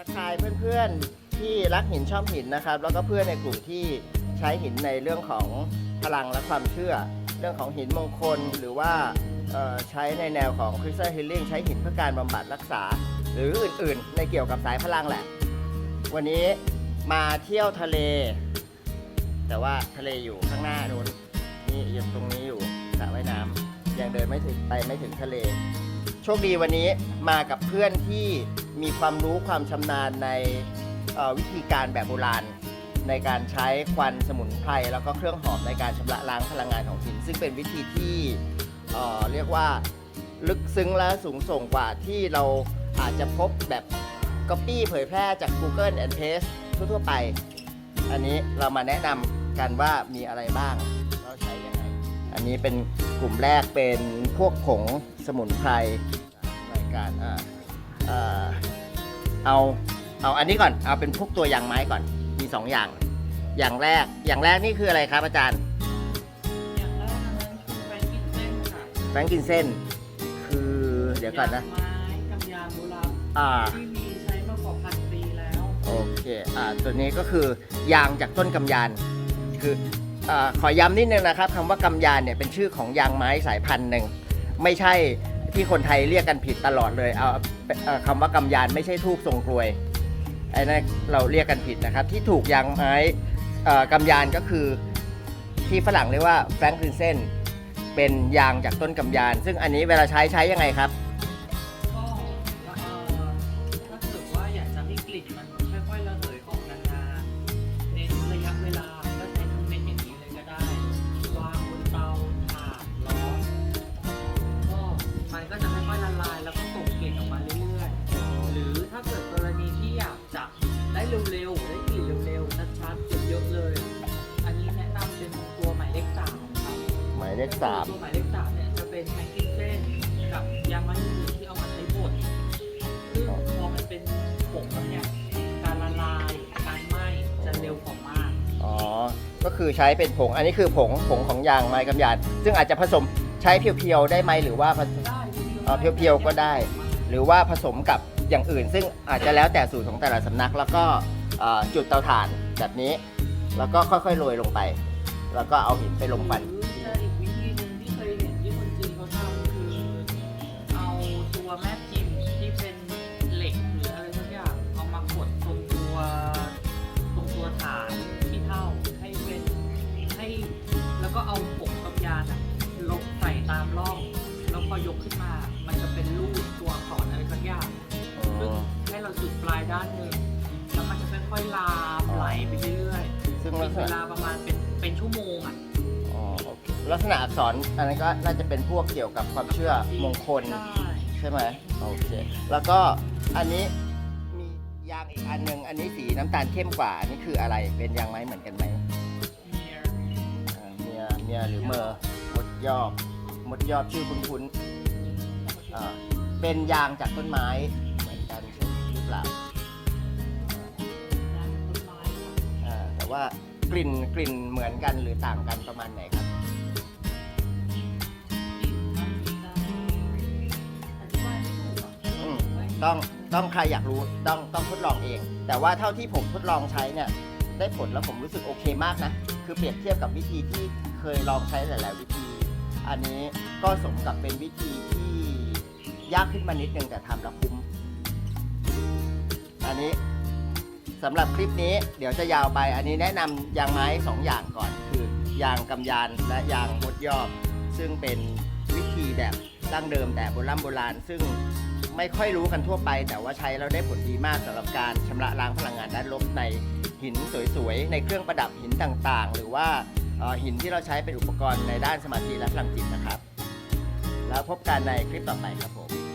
ทักทายเพื่อนๆที่รักหินชอบหินนะครับ แล้วก็เพื่อนในกลุ่มที่ใช้หินในเรื่องของพลังและความเชื่อ เรื่องของหินมงคลหรือว่าใช้ในแนวของคริสตัลฮีลิ่งใช้หินเพื่อการบำบัดรักษา หรืออื่นๆ ในเกี่ยวกับสายพลังแหละ วันนี้มาเที่ยวทะเล แต่ว่าทะเลอยู่ข้างหน้านู้นนี่อยู่ตรงนี้อยู่สระว่ายน้ำยังเดินไม่ถึงไปไม่ถึงทะเล โชคดีวันนี้มากับเพื่อนที่ มีความรู้ความชำนาญในวิธีการแบบโบราณ ในการใช้ควันสมุนไพรแล้วก็เครื่องหอมในการชำระล้างพลังงานของหิน ซึ่งเป็นวิธีที่เเรียกว่าลึกซึ้งและสูงส่งกว่าที่เราอาจจะพบแบบก๊อปปี้เผยแพร่จาก Google and Paste ทั่วๆไป อันนี้เรามาแนะนำกันว่ามีอะไรบ้างเราใช้ยังไง อันนี้เป็นกลุ่มแรกเป็นพวกผงสมุนไพรรายการอ่า เอาเอาอันนี้ก่อนเอาเป็นพวกตัวยางไม้ก่อนมีสองอย่าง อย่างแรกอย่างแรกนี่คืออะไรครับอาจารย์อย่างแรกนั้นคือแฟรงกินเส้นค่ะแฟรงกินเส้น คือเดี๋ยวก่อนนะยางไม้กำยานโบราณอ่า ที่มีใช้มากว่าพันปีแล้วโอเค อ่า ตัวนี้ก็คือยางจากต้นกำยาน คืออ่าขอย้ำนิดนึงนะครับคำว่ากำยานเนี่ยเป็นชื่อของยางไม้สายพันธุ์หนึ่ง ไม่ใช่ ที่คนไทยเรียกกันผิดตลอดเลยเอาเอ่อคำว่ากำยานไม่ใช่ทูบทรงกลวยไอ้นั่นเราเรียกกันผิดนะครับ ที่ถูกยางไม้กำยานก็คือที่ฝรั่งเรียกว่าแฟรงคลินเซนเป็นยางจากต้นกำยาน ซึ่งอันนี้เวลาใช้ใช้ยังไงครับ เลขสามตัวหมายเลขสามเนี่ยจะเป็นแมงกินเส้นกับยางมะตูมที่เอามาใช้บดซึ่งพอมันเป็นผงแล้วเนี่ยการละลายการไหม้จะเร็วกว่ามาก อ๋อ ก็คือใช้เป็นผง อันนี้คือผงผงของยางไม้กำยาน ซึ่งอาจจะผสมใช้เพียวๆได้ไหมหรือว่าผสม ได้เอ่อเพียวๆก็ได้ หรือว่าผสมกับอย่างอื่น ซึ่งอาจจะแล้วแต่สูตรของแต่ละสำนัก แล้วก็เอ่อจุดเตาถ่านแบบนี้ แล้วก็ค่อยๆโรยลงไป แล้วก็เอาหินไปลงฟัน หรือายด้านหนึ่งแล้วมันจะค่อยๆลามไหลไปเรื่อยๆซึ่งมีลักษเวณะลาประมาณเป็นเป็นชั่วโมงอะอ๋อโอเคลักษณะอักษรอันนั้นก็น่าจะเป็นพวกเกี่ยวกับความเชื่อมงคล ใช่ใช่ไหมโอเค แล้วก็อันนี้มียางอีกอันหนึ่งอันนี้สีน้ำตาลเข้มกว่า อันนี้คืออะไรเป็นยางไม้เหมือนกันไหมอ่าเมียเมียหรือเมอร์มดยอบมดยอบชื่อคุ้นๆอ่าเป็นยางจากต้นไม้ ว่ากลิ่นกลิ่นเหมือนกันหรือต่างกันประมาณไหนครับ อืมต้องต้องใครอยากรู้ต้องต้องทดลองเอง แต่ว่าเท่าที่ผมทดลองใช้เนี่ย ได้ผลแล้วผมรู้สึกโอเคมากนะ คือเปรียบเทียบกับวิธีที่เคยลองใช้หลายๆวิธี อันนี้ก็สมกับเป็นวิธีที่ยากขึ้นมานิดนึงแต่ทำแล้วคุ้ม อันนี้ สำหรับคลิปนี้เดี๋ยวจะยาวไป อันนี้แนะนำยางไม้สองอย่างก่อน คือยางกำยานและยางมดยอบ ซึ่งเป็นวิธีแบบดั้งเดิมแต่โบราณโบราณ ซึ่งไม่ค่อยรู้กันทั่วไป แต่ว่าใช้แล้วได้ผลดีมากสำหรับการชำระล้างพลังงานด้านลบในหินสวยๆ ในเครื่องประดับหินต่างๆ หรือว่าหินที่เราใช้เป็นอุปกรณ์ในด้านสมาธิและพลังจิตนะครับ แล้วพบกันในคลิปต่อไปครับผม